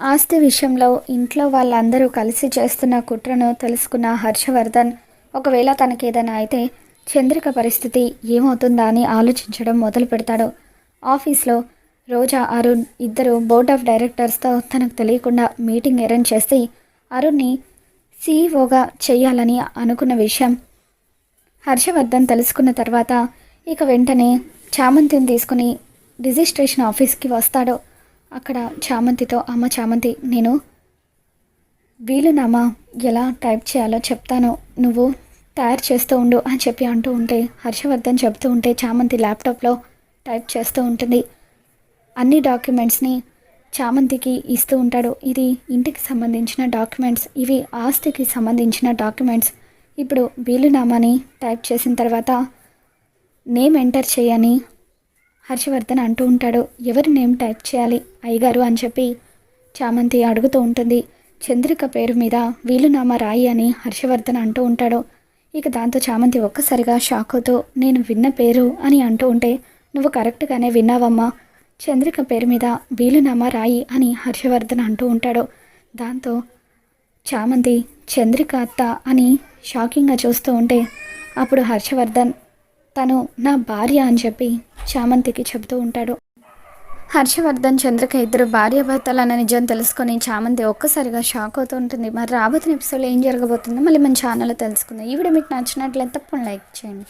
ఆస్తి విషయంలో ఇంట్లో వాళ్ళందరూ కలిసి చేస్తున్న కుట్రను తెలుసుకున్న హర్షవర్ధన్ ఒకవేళ తనకేదైనా అయితే చంద్రిక పరిస్థితి ఏమవుతుందా అని ఆలోచించడం మొదలు పెడతాడు. ఆఫీస్లో రోజా అరుణ్ ఇద్దరు బోర్డ్ ఆఫ్ డైరెక్టర్స్తో తనకు తెలియకుండా మీటింగ్ అరేంజ్ చేసి అరుణ్ని సీఈఓగా చేయాలని అనుకున్న విషయం హర్షవర్ధన్ తెలుసుకున్న తర్వాత ఇక వెంటనే చామంతిని తీసుకుని రిజిస్ట్రేషన్ ఆఫీస్కి వస్తాడు. అక్కడ చామంతితో అమ్మ చామంతి నేను వీలునామా ఎలా టైప్ చేయాలో చెప్తాను. నువ్వు తయారు చేస్తూ ఉండు అని చెప్పి అంటూ ఉంటే హర్షవర్ధన్ చెప్తూ ఉంటే చామంతి ల్యాప్టాప్లో టైప్ చేస్తూ ఉంటుంది. అన్ని డాక్యుమెంట్స్ని చామంతికి ఇస్తూ ఉంటాడు. ఇది ఇంటికి సంబంధించిన డాక్యుమెంట్స్ ఇవి ఆస్తికి సంబంధించిన డాక్యుమెంట్స్. ఇప్పుడు వీలునామాని టైప్ చేసిన తర్వాత నేమ్ ఎంటర్ చేయని హర్షవర్ధన్ అంటూ ఉంటాడు ఎవరి నేమ్ టైప్ చేయాలి? అయ్యగారు అని చెప్పి చామంతి అడుగుతూ ఉంటుంది. చంద్రిక పేరు మీద వీలునామా రాయి అని హర్షవర్ధన్ అంటూ ఉంటాడు. ఇక దాంతో చామంతి ఒక్కసారిగా షాక్ అవుతూ నేను విన్న పేరు అని అంటూ ఉంటే నువ్వు కరెక్ట్గానే విన్నావమ్మా. చంద్రిక పేరు మీద వీలునామా రాయి అని హర్షవర్ధన్ అంటూ ఉంటాడు. దాంతో చామంతి చంద్రిక అత్త అని షాకింగ్గా చూస్తూ ఉంటే అప్పుడు హర్షవర్ధన్ తను నా భార్య అని చెప్పి చామంతికి చెబుతూ ఉంటాడు. హర్షవర్ధన్ చంద్రిక ఇద్దరు భార్యాభర్తలన్న నిజం తెలుసుకొని చామంతి ఒక్కసారిగా షాక్ అవుతూ ఉంటుంది. మరి రాబోతున్న ఎపిసోడ్లో ఏం జరగబోతుందో మళ్ళీ మన ఛానల్లో తెలుసుకుందాం. ఈ వీడియో మీకు నచ్చినట్లయితే తప్పని లైక్ చేయండి.